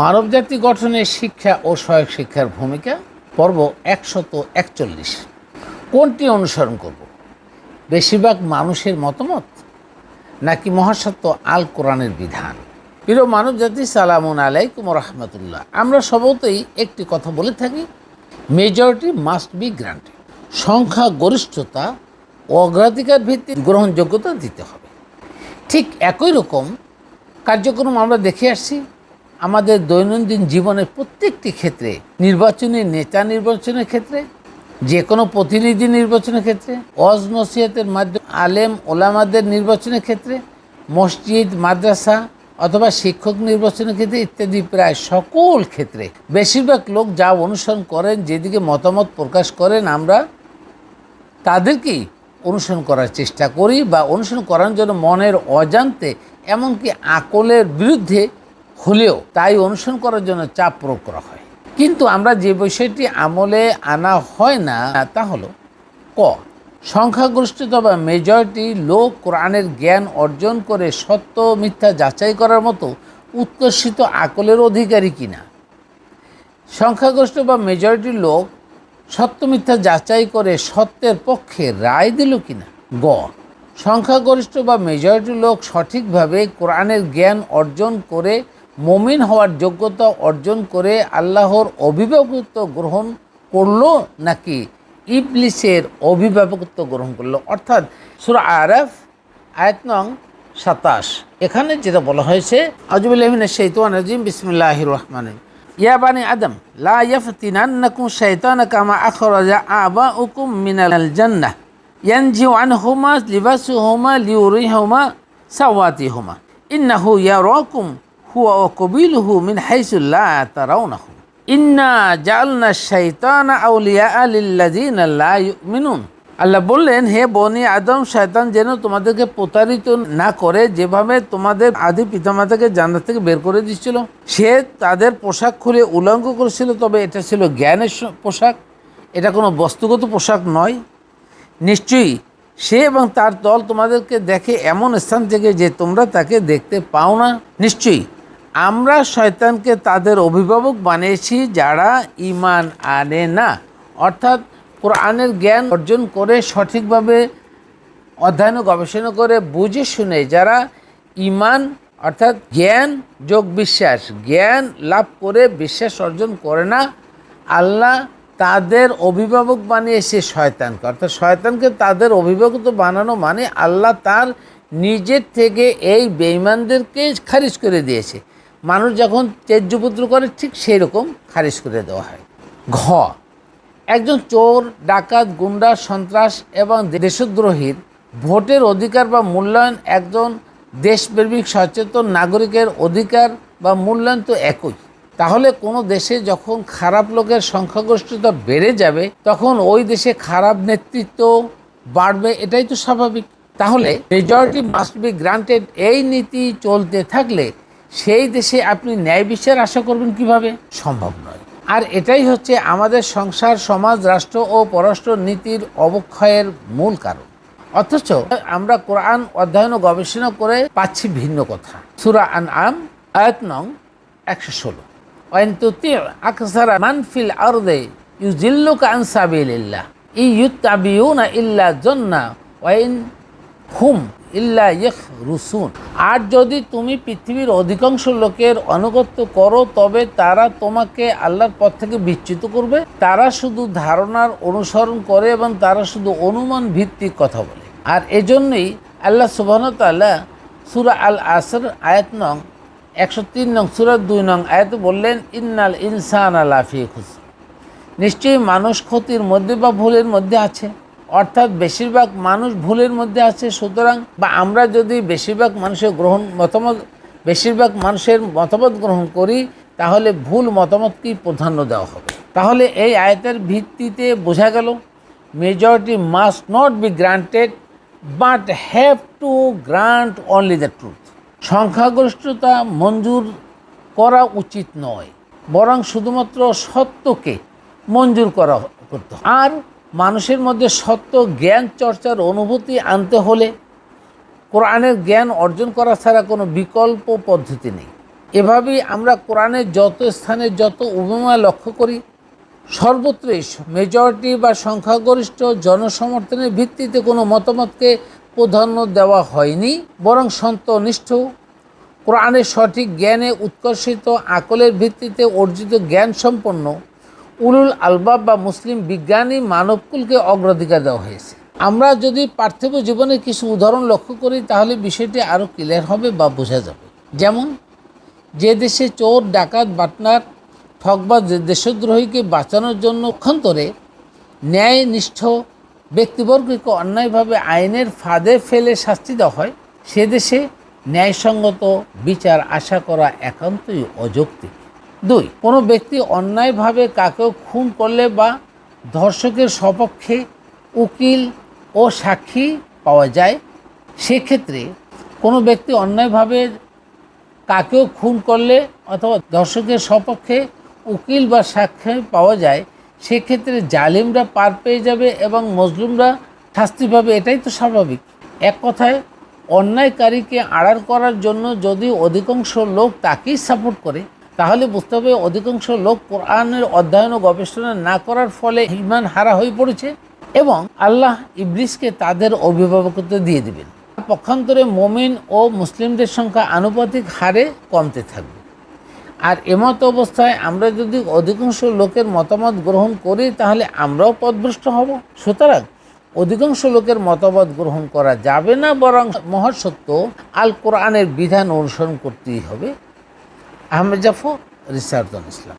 মানবজাতি গঠনের শিক্ষা ও সহায়ক শিক্ষার ভূমিকা, পর্ব একশত একচল্লিশ। কোনটি অনুসরণ করব? বেশিরভাগ মানুষের মতামত নাকি মহাসত্য আল কোরআনের বিধান? প্রিয় মানব জাতি সালামুন আলাইকুম রহমতুল্লাহ। আমরা সবতেই একটি কথা বলে থাকি মেজরিটি মাস্ট বি গ্রান্টেড সংখ্যা, গরিষ্ঠতা অগ্রাধিকার ভিত্তিক গ্রহণযোগ্যতা দিতে হবে। ঠিক একই রকম কার্যক্রম আমরা দেখে আসছি আমাদের দৈনন্দিন জীবনের প্রত্যেকটি ক্ষেত্রে, নির্বাচনী নেতা নির্বাচনের ক্ষেত্রে যে কোনো প্রতিনিধি নির্বাচনের ক্ষেত্রে অজ নসিহতের মাধ্যমে, আলেম ওলামাদের নির্বাচনের ক্ষেত্রে, মসজিদ, মাদ্রাসা অথবা শিক্ষক নির্বাচনের ক্ষেত্রে ইত্যাদি প্রায় সকল ক্ষেত্রে। বেশিরভাগ লোক যা অনুসরণ করেন, যেদিকে মতামত প্রকাশ করেন আমরা, তাদেরকেই অনুসরণ করার চেষ্টা করি বা অনুসরণ করার জন্য মনের অজান্তে, এমনকি আকলের বিরুদ্ধে হলেও তাই অনুসরণ করার জন্য চাপ প্রয়োগ করা হয়। কিন্তু আমরা যে বিষয়টি আমলে আনা হয় না, তা হলো ক। সংখ্যাগরিষ্ঠতা বা মেজরিটি লোক কোরআনের জ্ঞান অর্জন করে সত্য মিথ্যা যাচাই করার মতো উৎকর্ষিত আকলের অধিকারী কিনা? সংখ্যাগরিষ্ঠ বা মেজরিটি লোক সত্য মিথ্যা যাচাই করে সত্যের পক্ষে রায় দিল কিনা? গ। সংখ্যাগরিষ্ঠ বা মেজরিটি লোক সঠিকভাবে কোরআনের জ্ঞান অর্জন করে মমিন হওয়ার যোগ্যতা অর্জন করে আল্লাহর অভিভাবকত্ব গ্রহণ করল নাকি ইবলিসের অভিভাবকত্ব গ্রহণ করল? অর্থাৎ সুরা আরফ, আয়াত নং সাতাশ। এখানে যেটা বলা হয়েছে আজবুল্লাহমিন শৈতান রাজিম বিসমিল্লাহ রহমান ইয়া বানি আদম, লা ইয়াফতিনান্নাকুম শাইতানা কামা আখরাজা আবাউকুম মিনাল জন্না। হোমা লিবাসু হোমা জান্নাহ হোমা আনহুমা হোমা ইন্নাহু ইয়ারাকুম হুয়া ওয়া কবিলুহু মিন হাইসু লা তারাউনাহু। ইন্না জাআলনা শাইতানা আউলিয়া লিল্লাযিনা লা ইউমিনুন। আল্লাহ বললেন, হে বনি আদম, শয়তান যেন তোমাদেরকে প্রতারিত না করে, যেভাবে তোমাদের আদি পিতামাতাকে জান্নাত থেকে বের করে দিচ্ছিল সে তাদের পোশাক খুলে উলঙ্গ করেছিল, তবে এটা ছিল জ্ঞানের পোশাক। এটা কোনো বস্তুগত পোশাক নয়। নিশ্চয়ই সে এবং তার দল তোমাদেরকে দেখে এমন স্থান থেকে যে তোমরা তাকে দেখতে পাও না। নিশ্চয়ই আমরা শয়তানকে তাদের অভিভাবক বানিয়েছি যারা ইমান আনে না। অর্থাৎ কোরআনের জ্ঞান অর্জন করে, সঠিকভাবে অধ্যয়ন গবেষণা করে, বুঝে শুনে যারা ইমান অর্থাৎ জ্ঞান যোগ বিশ্বাস, জ্ঞান লাভ করে বিশ্বাস অর্জন করে না, আল্লাহ তাদের অভিভাবক বানিয়েছে শয়তানকে। অর্থাৎ শয়তানকে তাদের অভিভাবক তো বানানো মানে আল্লাহ তার নিজের থেকে এই বেঈমানদেরকে খারিজ করে দিয়েছে। মানুষ যখন তেজ্যপুত্র করে, ঠিক সেই রকম খারিজ করে দেওয়া হয়। ঘ, একজন চোর, ডাকাত, গুন্ডা, সন্ত্রাস এবং দেশদ্রোহীর ভোটের অধিকার বা মূল্যায়ন একজন দেশপ্রেমিক, সচেতন নাগরিকের অধিকার বা মূল্যায়ন তো একই। তাহলে কোনো দেশে যখন খারাপ লোকের সংখ্যাগরিষ্ঠতা বেড়ে যাবে, তখন ওই দেশে খারাপ নেতৃত্ব বাড়বে, এটাই তো স্বাভাবিক। তাহলে মেজরিটি মাস্ট বি গ্রান্টেড এই নীতি চলতে থাকলে সেই দেশে আপনি ন্যায় বিচার আশা করবেন কীভাবে? সম্ভব নয়। আর এটাই হচ্ছে আমাদের সংসার সমাজ রাষ্ট্র ও পররাষ্ট্র নীতির অবক্ষয়ের মূল কারণ। অথচ আমরা কোরআন অধ্যয়ন ও গবেষণা করে পাচ্ছি ভিন্ন কথা। সুরা আন আম আয়াত নং একশো ষোলো। আকসারা মানফিল আরদে ইউজিল্লুকা আন সাবিলিল্লাহ। ই ইউত্তাবিউনা ইল্লা জন্না। ওয়াইন হুম ইল্লা রুসুন। আর যদি তুমি পৃথিবীর অধিকাংশ লোকের অনুগত্য করো, তবে তারা তোমাকে আল্লাহর পথ থেকে বিচ্যুত করবে। তারা শুধু ধারণার অনুসরণ করে এবং তারা শুধু অনুমান ভিত্তিক কথা বলে। আর এজন্যই আল্লাহ সুবাহন তাল্লাহ সুরা আল আসর আয়াত নং একশো তিন নং, সুরা দুই নং আয়াত বললেন, ইন্নাল ইনসান আলাফি খুশ নিশ্চয়ই মানুষ ক্ষতির মধ্যে বা ভুলের মধ্যে আছে। অর্থাৎ বেশিরভাগ মানুষ ভুলের মধ্যে আছে, সুতরাং বা আমরা যদি বেশিরভাগ মানুষের গ্রহণ মতামত, বেশিরভাগ মানুষের মতামত গ্রহণ করি, তাহলে ভুল মতামতকেই প্রাধান্য দেওয়া হবে। তাহলে এই আয়তের ভিত্তিতে বোঝা গেল majority must not be granted but have to grant only the truth সংখ্যাগরিষ্ঠতা মঞ্জুর করা উচিত নয়, বরং শুধুমাত্র সত্যকে মঞ্জুর করা করতে আর মানুষের মধ্যে সত্য জ্ঞান চর্চার অনুভূতি আনতে হলে কোরআনের জ্ঞান অর্জন করা ছাড়া কোনো বিকল্প পদ্ধতি নেই। এভাবেই আমরা কোরআনের যত স্থানে যত উপমা লক্ষ্য করি, সর্বত্রই মেজরিটি বা সংখ্যাগরিষ্ঠ জনসমর্থনের ভিত্তিতে কোনো মতামতকে প্রাধান্য দেওয়া হয়নি, বরং সন্তনিষ্ঠ। কোরআনের সঠিক জ্ঞানে উৎকর্ষিত আকলের ভিত্তিতে অর্জিত জ্ঞান সম্পন্ন উলুল আলবাব বা মুসলিম বিজ্ঞানী মানবকুলকে অগ্রাধিকার দেওয়া হয়েছে। আমরা যদি পার্থিব জীবনে কিছু উদাহরণ লক্ষ্য করি, তাহলে বিষয়টি আরও ক্লিয়ার হবে বা বোঝা যাবে। যেমন, যে দেশে চোর, ডাকাত, বাটনার ঠকবাজ দেশদ্রোহীকে বাঁচানোর জন্য অক্ষন্তরে ন্যায়নিষ্ঠ ব্যক্তিবর্গকে অন্যায়ভাবে আইনের ফাঁদে ফেলে শাস্তি দেওয়া হয়, সে দেশে ন্যায়সঙ্গত বিচার আশা করা একান্তই অযৌক্তিক। দুই, কোনো ব্যক্তি অন্যায়ভাবে কাকেও খুন করলে বা ধর্ষকের সপক্ষে উকিল ও সাক্ষী পাওয়া যায়, সেক্ষেত্রে কোনো ব্যক্তি অন্যায়ভাবে কাকেও খুন করলে অথবা দর্শকের সপক্ষে উকিল বা সাক্ষী পাওয়া যায়, সেক্ষেত্রে জালিমরা পার পেয়ে যাবে এবং মজলুমরা শাস্তি পাবে, এটাই তো স্বাভাবিক। এক কথায়, অন্যায়কারীকে আড়াল করার জন্য যদি অধিকাংশ লোক তাকেই সাপোর্ট করে তাহলে বুঝতে হবে অধিকাংশ লোক কোরআনের অধ্যয়ন ও গবেষণা না করার ফলে ইমান হারা হয়ে পড়েছে এবং আল্লাহ ইবলিসকে তাদের অভিভাবকত্ব দিয়ে দিবেন। পক্ষান্তরে মোমিন ও মুসলিমদের সংখ্যা আনুপাতিক হারে কমতে থাকবে। আর এমত অবস্থায় আমরা যদি অধিকাংশ লোকের মতামত গ্রহণ করি, তাহলে আমরাও পদভ্রষ্ট হব। সুতরাং অধিকাংশ লোকের মতামত গ্রহণ করা যাবে না, বরং মহাসত্য আল কোরআনের বিধান অনুসরণ করতেই হবে। আহমেদ জাফর রিসার্জন ইসলাম।